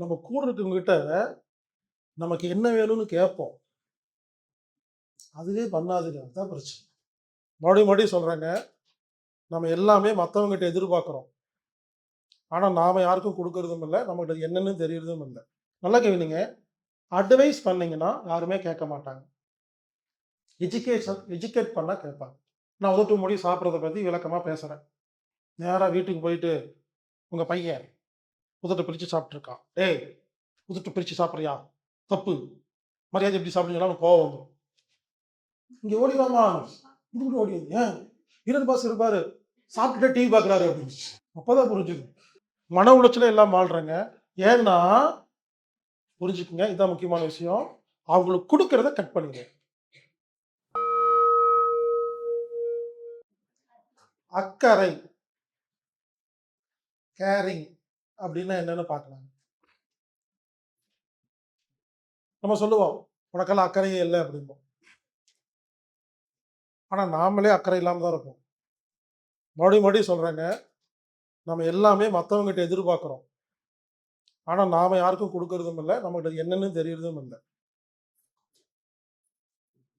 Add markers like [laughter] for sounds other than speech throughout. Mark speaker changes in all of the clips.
Speaker 1: நம்ம கூட இருக்கவங்ககிட்ட நமக்கு என்ன வேணும்னு கேட்போம். அதுவே பண்ணாதுங்க. அதுதான் பிரச்சனை. மறுபடியும் மறுபடியும் சொல்கிறேங்க நம்ம எல்லாமே மற்றவங்ககிட்ட எதிர்பார்க்குறோம். ஆனால் நாம் யாருக்கும் கொடுக்கறதும் இல்லை. நம்மகிட்ட என்னென்னு தெரியறதும் இல்லை. நல்லா கேளுங்க. அட்வைஸ் பண்ணிங்கன்னா யாருமே கேட்க மாட்டாங்க. எஜுகேஷன் எஜுகேட் பண்ணால் கேட்பாங்க. நான் உதட்டு மொழி சாப்பிட்றத பற்றி விளக்கமாக பேசுகிறேன் நேராக வீட்டுக்கு போயிட்டு உங்கள் பையன் உதட்டை பிரித்து சாப்பிட்ருக்கான் டேய் உதட்டை பிரித்து சாப்பிட்றியா? தப்பு. மரியாதை எப்படி சாப்பிடுங்களா கோவம் வந்துடும் இங்கே ஓடி இது கூட ஏன்? இருந்து பாஸ் இருப்பாரு சாப்பிட்டுட்டு டிவி பார்க்குறாரு. அப்படின்னு. அப்போதான் புரிஞ்சுது. மன உளைச்சல எல்லாம் வாழ்கிறேங்க ஏன்னா புரிஞ்சுக்குங்க. இதுதான் முக்கியமான விஷயம். அவங்களுக்கு கொடுக்கறத கட் பண்ணுங்க. அக்கறை. கேரிங் அப்படின்னா என்னன்னு பார்க்கலாம். நம்ம சொல்லுவோம் உனக்கெல்லாம் அக்கறையே இல்லை அப்படிம்போம். ஆனால் நாமளே அக்கறை இல்லாமல் தான் இருப்போம். மறுபடியும் மறுபடியும் சொல்கிறேங்க நம்ம எல்லாமே மற்றவங்ககிட்ட எதிர்பார்க்குறோம். ஆனால் நாம் யாருக்கும் கொடுக்கறதும் இல்லை நம்மகிட்ட என்னன்னு தெரியறதும் இல்லை.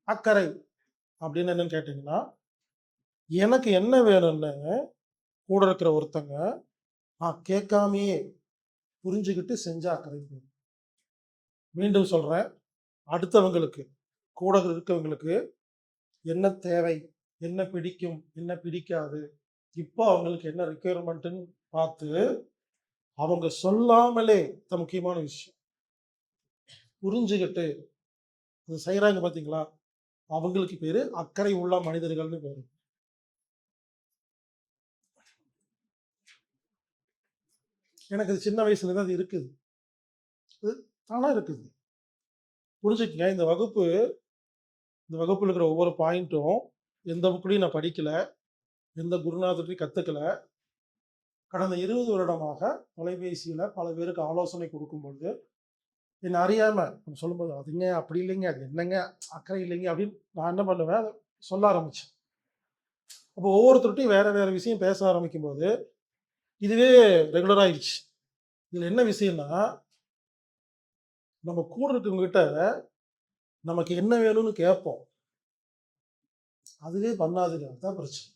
Speaker 1: அக்கறை அப்படின்னு என்னன்னு கேட்டிங்கன்னா எனக்கு என்ன வேணும்னு கூட இருக்கிற ஒருத்தங்க கேட்காமையே புரிஞ்சுக்கிட்டு செஞ்சா அக்கறை மீண்டும் சொல்கிறேன் அடுத்தவங்களுக்கு கூட இருக்கவங்களுக்கு என்ன தேவை என்ன பிடிக்கும் என்ன பிடிக்காது இப்போ அவங்களுக்கு என்ன ரெக்குயர்மெண்ட்டுன்னு பார்த்து அவங்க சொல்லாமலே த முக்கியமான விஷயம். புரிஞ்சுக்கிட்டு அது செய்கிறாங்க பார்த்தீங்களா? அவங்களுக்கு பேர் அக்கறை உள்ள மனிதர்கள்னு பேர். எனக்கு அது சின்ன வயசுல தான் அது இருக்குது. அது தானாக இருக்குது. புரிஞ்சுக்கங்க. இந்த வகுப்பு இந்த வகுப்பில் இருக்கிற ஒவ்வொரு பாயிண்ட்டும் எந்த புக்கிலையும் நான் படிக்கலை. எந்த குருநாதர்கிட்டையும் கற்றுக்கல கடந்த இருபது வருடமாக தொலைபேசியில் பல பேருக்கு ஆலோசனை கொடுக்கும்பொழுது என்னை அறியாமல் சொல்லும்போது அதுங்க அப்படி இல்லைங்க. அது என்னங்க? அக்கறை இல்லைங்க. அப்படின்னு நான் என்ன பண்ணுவேன்? அதை சொல்ல ஆரம்பித்தேன் அப்போ ஒவ்வொருத்தருட்டையும் வேறு வேறு விஷயம் பேச ஆரம்பிக்கும்போது இதுவே ரெகுலர் ஆயிடுச்சு இதில் என்ன விஷயம்னா நம்ம கூட இருக்கவங்ககிட்ட நமக்கு என்ன வேணும்னு கேட்போம். அதுவே பண்ணாதுங்க. அதுதான் பிரச்சனை.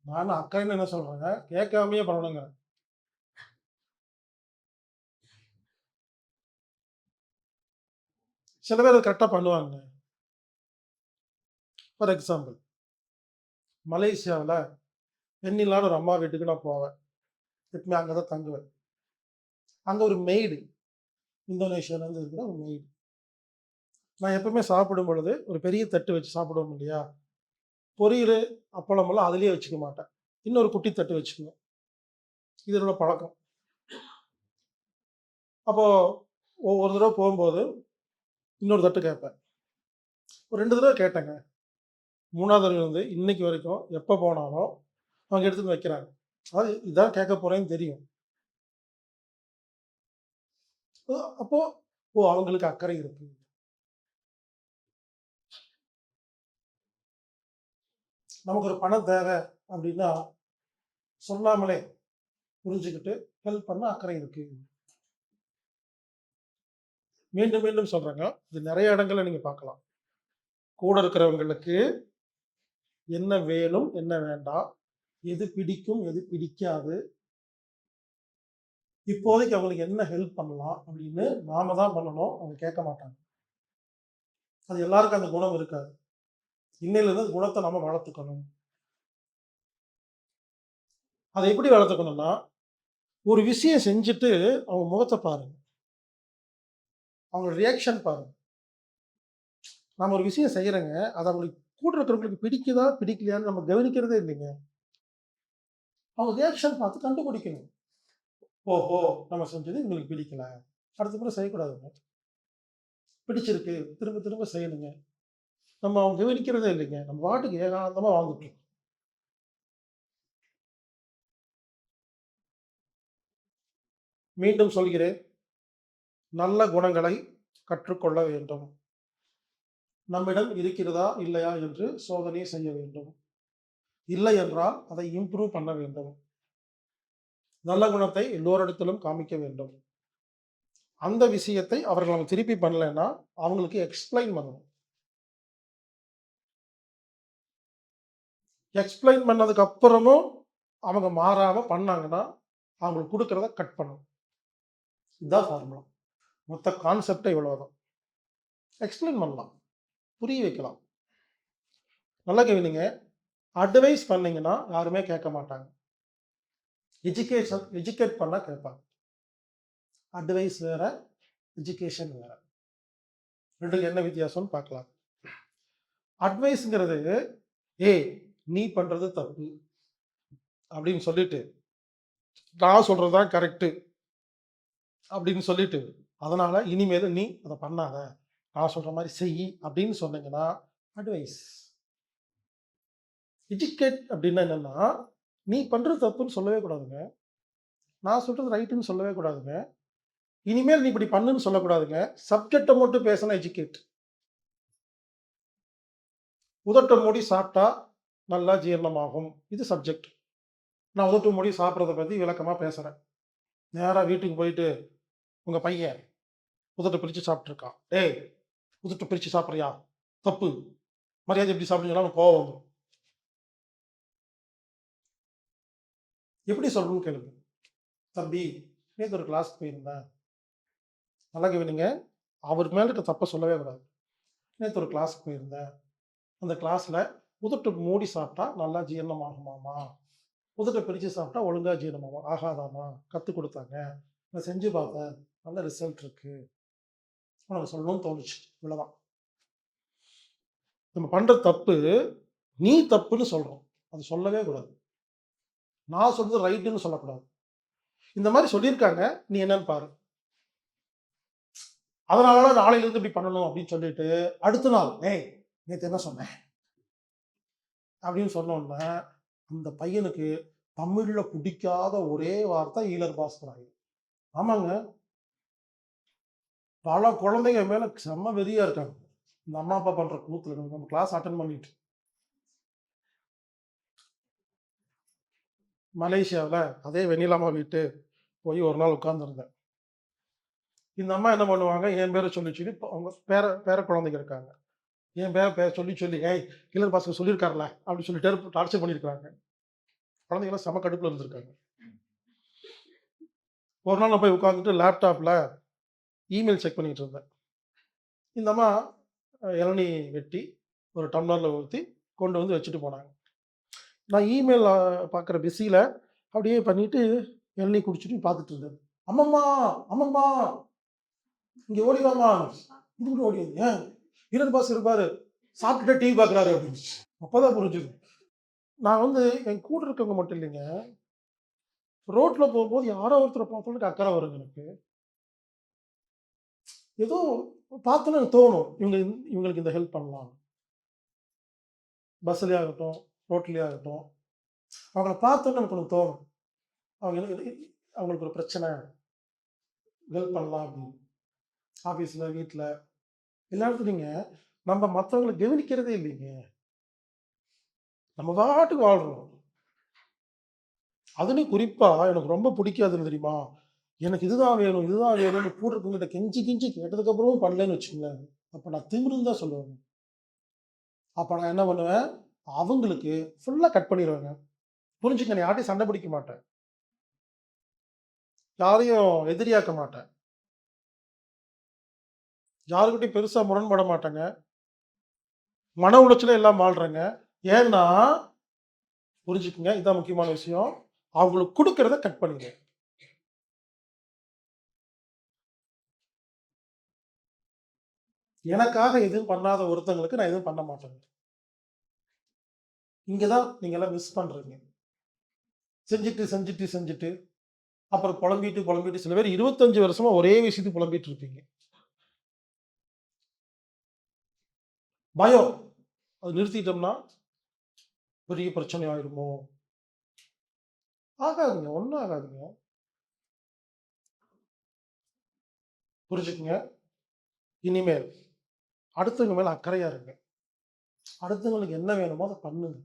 Speaker 1: நான் அக்கறைன்னு என்ன சொல்றேங்க? கேட்காமையே பண்ணணுங்க. சில பேர் கரெக்டாக பண்ணுவாங்க. ஃபார் எக்ஸாம்பிள் மலேசியாவில் வெண்ணிலான ஒரு அம்மா வீட்டுக்கு நான் போவேன். எப்பவுமே அங்கே தான் தங்குவேன். அங்கே ஒரு மெய்டு இந்தோனேஷியாவிலேருந்து இருக்கிற ஒரு மெய்டு நான் எப்பவுமே சாப்பிடும் பொழுது ஒரு பெரிய தட்டு வச்சு சாப்பிடுவோம் இல்லையா? பொரியல் அப்பளமெல்லாம் அதுலேயே வச்சுக்க மாட்டேன். இன்னொரு குட்டி தட்டு வச்சுக்குவேன். இது என்னோட பழக்கம். அப்போது ஒவ்வொரு தடவை போகும்போது இன்னொரு தட்டு கேட்பேன். ஒரு ரெண்டு தடவை கேட்டேங்க. மூணாவது தடவை வந்து இன்னைக்கு வரைக்கும் எப்போ போனாலும் அவங்க எடுத்து வைக்கிறாங்க. அதாவது இதான் கேட்க போறேன்னு தெரியும். அப்போ ஓ அவங்களுக்கு அக்கறை இருக்கு. நமக்கு ஒரு பணம் தேவை அப்படின்னா சொல்லாமலே புரிஞ்சுக்கிட்டு ஹெல்ப் பண்ண அக்கறை இருக்கு. மீண்டும் மீண்டும் சொல்றாங்க. இது நிறைய இடங்கள்ல நீங்க பார்க்கலாம். கூட இருக்கிறவங்களுக்கு என்ன வேணும் என்ன வேண்டாம் எது பிடிக்கும் எது பிடிக்காது. இப்போதைக்கு அவங்களுக்கு என்ன ஹெல்ப் பண்ணலாம் அப்படின்னு நாம தான் பண்ணணும். அவங்க கேட்க மாட்டாங்க. அது எல்லாருக்கும் அந்த குணம் இருக்காது. இன்னையிலேருந்து அந்த குணத்தை நம்ம வளர்த்துக்கணும். அதை எப்படி வளர்த்துக்கணும்னா ஒரு விஷயம் செஞ்சுட்டு அவங்க முகத்தை பாருங்க. அவங்க ரியாக்ஷன் பாருங்க. நம்ம ஒரு விஷயம் செய்யறோங்க. அது அவங்களுக்கு கூட இருக்கிறவங்களுக்கு பிடிக்குதா பிடிக்கலையான்னு நம்ம கவனிக்கிறதே இல்லைங்க. அவங்க ரியாக்ஷன் பார்த்து கண்டுபிடிக்கணும். ஓஹோ நம்ம செஞ்சது எங்களுக்கு பிடிக்கல. அடுத்த முறை செய்யக்கூடாதுங்க பிடிச்சிருக்கு. திரும்ப திரும்ப செய்யணுங்க. நம்ம அவங்க கவனிக்கிறதே இல்லைங்க. நம்ம வாட்டுக்கு ஏகாந்தமாக வாழ்ந்துட்டோம் மீண்டும் சொல்கிறேன். நல்ல குணங்களை கற்றுக்கொள்ள வேண்டும். நம்மிடம் இருக்கிறதா இல்லையா என்று சோதனை செய்ய வேண்டும். இல்லை என்றால் அதை இம்ப்ரூவ் பண்ண வேண்டும். நல்ல குணத்தை எல்லோரிடத்திலும் காமிக்க வேண்டும். அந்த விஷயத்தை அவர்கள் நம்ம திருப்பி பண்ணலைன்னா அவங்களுக்கு எக்ஸ்பிளைன் பண்ணணும். எக்ஸ்பிளைன் பண்ணதுக்கு அப்புறமும் அவங்க மாறாம பண்ணாங்கன்னா அவங்களுக்கு கொடுக்கறத கட் பண்ணணும். இதுதான் ஃபார்முலா மொத்த கான்செப்டே இவ்வளவுதான். எக்ஸ்பிளைன் பண்ணலாம். புரிய வைக்கலாம். நல்லா கேவீங்க அட்வைஸ் பண்ணீங்கன்னா யாருமே கேட்க மாட்டாங்க. எஜுகேஷன் எஜுகேட் பண்ணால் கேட்பாங்க. அட்வைஸ் வேற எஜுகேஷன் வேற. ரெண்டுக்கு என்ன வித்தியாசம்னு பார்க்கலாம். அட்வைஸுங்கிறது ஏய் நீ பண்ணுறது தப்பு. அப்படின்னு சொல்லிட்டு நான் சொல்கிறது தான் கரெக்டு அப்படின்னு சொல்லிட்டு அதனால் இனிமேல் நீ அதை பண்ணாத. நான் சொல்கிற மாதிரி செய் அப்படின்னு சொன்னீங்கன்னா அட்வைஸ் எஜுகேட் அப்படின்னா என்னென்னா நீ பண்ணுறது தப்புன்னு சொல்லவே கூடாதுங்க. நான் சொல்கிறது ரைட்டுன்னு சொல்லவே கூடாதுங்க. இனிமேல் நீ இப்படி பண்ணுன்னு சொல்லக்கூடாதுங்க. சப்ஜெக்டை மட்டும் பேசினா எஜுகேட் உதட்ட மூடி சாப்பிட்டா நல்லா ஜீரணமாகும். இது சப்ஜெக்ட். நான் உதட்டு மூடி சாப்பிட்றத பற்றி விளக்கமாக பேசுகிறேன் நேராக வீட்டுக்கு போயிட்டு உங்கள் பையன் உதட்டை பிரித்து சாப்பிட்ருக்கான் டேய் உதட்டை பிரித்து சாப்பிட்றியா? தப்பு. மரியாதை எப்படி சாப்பிடுங்களா கோவம் வந்துடும் எப்படி சொல்லணும்னு கேளுங்க. தம்பி நேற்று ஒரு கிளாஸ் போயிருந்தேன். நல்லா கவனிங்க. அவர் மேலே இருக்க தப்பை சொல்லவே கூடாது. நேற்று ஒரு கிளாஸ் போயிருந்தேன். அந்த கிளாஸில் உதட்டு மூடி சாப்பிட்டா நல்லா ஜீரணமாகுமாமா? உதட்டை பிரித்து சாப்பிட்டா ஒழுங்காக ஜீரணமாகும். ஆகாதாமா? கற்றுக் கொடுத்தாங்க. நான் செஞ்சு பார்த்தேன் நல்ல ரிசல்ட் இருக்குது உனக்கு சொல்லணும்னு தோணுச்சு. இவ்வளோதான் நம்ம பண்ணுற தப்பு நீ தப்புன்னு சொல்கிறோம் அது சொல்லவே கூடாது. நான் சொல்றது ரைட்டுன்னு சொல்லக்கூடாது. இந்த மாதிரி சொல்லியிருக்காங்க நீ என்னன்னு பாரு. அதனால நாளையிலிருந்து இப்படி பண்ணணும் அப்படின்னு சொல்லிட்டு அடுத்த நாள் ஏய் நேற்று என்ன சொன்னேன்? அப்படின்னு சொன்னோன்ன அந்த பையனுக்கு தமிழ்ல பிடிக்காத ஒரே வார்த்தை ஈழர் பாஸ்கராயி ஆமாங்க. பல குழந்தைங்க மேல செம்ம வெறியா இருக்காங்க. இந்த அம்மா அப்பா பண்ற கூத்துல நம்ம கிளாஸ் அட்டன் பண்ணிட்டு. மலேசியாவில் அதே வெண்ணிலாமா வீட்டு போய் ஒரு நாள் உட்காந்துருந்தேன் இந்த அம்மா என்ன பண்ணுவாங்க? என் பேரை சொல்லி சொல்லி இப்போ அவங்க பேர பேர குழந்தைங்க இருக்காங்க. என் பேர பேர சொல்லி சொல்லி ஏய் கிளர் பாஸ்கர் சொல்லியிருக்காருல அப்படின்னு சொல்லிட்டு டார்ச்சர் பண்ணியிருக்காங்க குழந்தைங்களாம் செம கடுப்பில் இருந்திருக்காங்க. ஒரு நாள் நான் போய் உட்காந்துட்டு லேப்டாப்பில் இமெயில் செக் பண்ணிகிட்டு இருந்தேன். இந்த அம்மா இளநீ வெட்டி ஒரு டம்ளரில் ஊற்றி கொண்டு வந்து வச்சுட்டு போனாங்க. நான் இமெயில் பார்க்குற பிஸியில் அப்படியே பண்ணிட்டு இளநீ குடிச்சிட்டு பார்த்துட்டு இருந்தேன். அம்மம்மா அம்மம்மா இங்கே ஓடிவாமா இது கூட ஓடி ஏன்? இரண்டு பாஸ் இருப்பாரு சாப்பிட்டுட்டு டிவி பார்க்குறாரு அப்படின்னு. அப்போதான் புரிஞ்சுது. நான் வந்து என் கூட இருக்கவங்க மட்டும் இல்லைங்க. ரோட்டில் போகும்போது யாரோ ஒருத்தரை பார்த்தோன்னு அக்கறை வருங்க எனக்கு. ஏதோ பார்த்தோன்னு எனக்கு தோணும். இவங்க இவங்களுக்கு இந்த ஹெல்ப் பண்ணலாம். பஸ்லேயே ஆகட்டும். ரோட்லேயே ஆகட்டும் அவங்கள பார்த்தோன்னு எனக்கு ஒன்று தோணும். அவங்க அவங்களுக்கு ஒரு பிரச்சனை. ஹெல்ப் பண்ணலாம் அப்படின்னு. ஆஃபீஸில் வீட்டில் எல்லா இடத்துலைங்க நம்ம மற்றவங்களை கவனிக்கிறதே இல்லைங்க. நம்ம பாட்டுக்கு வாழ்றோம். அதுலேயும் குறிப்பாக எனக்கு ரொம்ப பிடிக்காதுன்னு தெரியுமா? எனக்கு இதுதான் வேணும் இதுதான் வேணும்னு [laughs] கூட கெஞ்சி கெஞ்சி கேட்டதுக்கப்புறமும் பண்ணலன்னு வச்சுங்களேன் அப்போ நான் திமிருன்னு தான் சொல்லுவேன் அப்போ நான் என்ன பண்ணுவேன்? அவங்களுக்கு ஃபுல்லாக கட் பண்ணிடுவாங்க புரிஞ்சுக்க நான் யார்ட்டையும் சண்டை பிடிக்க மாட்டேன். யாரையும் எதிரியாக்க மாட்டேன். யாருக்கிட்டையும் பெருசாக முரண்பட மாட்டேங்க. மன உளைச்சல எல்லாம் வாழ்றேங்க ஏன்னா புரிஞ்சுக்குங்க இதுதான் முக்கியமான விஷயம். அவங்களுக்கு கொடுக்கறத கட் பண்ணுங்க. எனக்காக எதுவும் பண்ணாத ஒருத்தங்களுக்கு நான் எதுவும் பண்ண மாட்டேங்க. இங்கே தான் நீங்கள் எல்லாம் மிஸ் பண்ணுறீங்க செஞ்சுட்டு செஞ்சுட்டு செஞ்சுட்டு அப்புறம் புலம்பிட்டு புலம்பிட்டு சில பேர் இருபத்தஞ்சு வருஷமா ஒரே விஷயத்துக்கு புலம்பிட்டு இருப்பீங்க. பயம். அது நிறுத்திட்டோம்னா பெரிய பிரச்சனை ஆயிருமோ ஆகாதுங்க ஒன்றும் ஆகாதுங்க. புரிஞ்சுக்குங்க? இனிமேல் அடுத்தவங்க மேல அக்கறையா இருங்க. அடுத்தவங்களுக்கு என்ன வேணுமோ அதை பண்ணுங்க.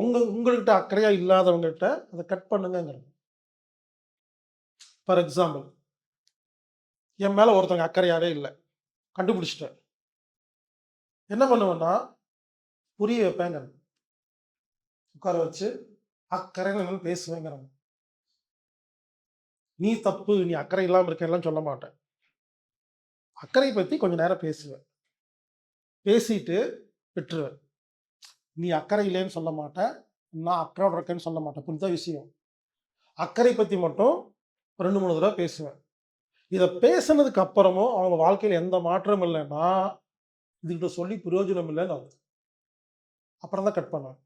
Speaker 1: உங்கள் உங்கள்கிட்ட அக்கறையாக இல்லாதவங்ககிட்ட அதை கட் பண்ணுங்கிறது ஃபார் எக்ஸாம்பிள் என் மேலே ஒருத்தவங்க அக்கறையாகவே இல்லை. கண்டுபிடிச்சிட்டேன். என்ன பண்ணுவேன்னா புரிய வைப்பேங்கிறது. உட்கார வச்சு அக்கறை பேசுவேங்கிறாங்க நீ தப்பு நீ அக்கறை இல்லாமல் இருக்கேன்லாம் சொல்ல மாட்டேன். அக்கறை பற்றி கொஞ்சம் நேரம் பேசுவேன். பேசிட்டு விட்டுருவேன். நீ அக்கறை இல்லைன்னு சொல்ல மாட்டேன் நான் அக்கறையோட இருக்கேன்னு சொல்ல மாட்டேன் புரிஞ்ச விஷயம்? அக்கறை பற்றி மட்டும் ரெண்டு மூணு தடவை பேசுவேன். இதை பேசுனதுக்கு அப்புறமும் அவங்க வாழ்க்கையில் எந்த மாற்றமும் இல்லைன்னா இதுகிட்ட சொல்லி பிரயோஜனம் இல்லைன்னு அர்த்தம். அப்புறம் தான் கட் பண்ணுவேன்.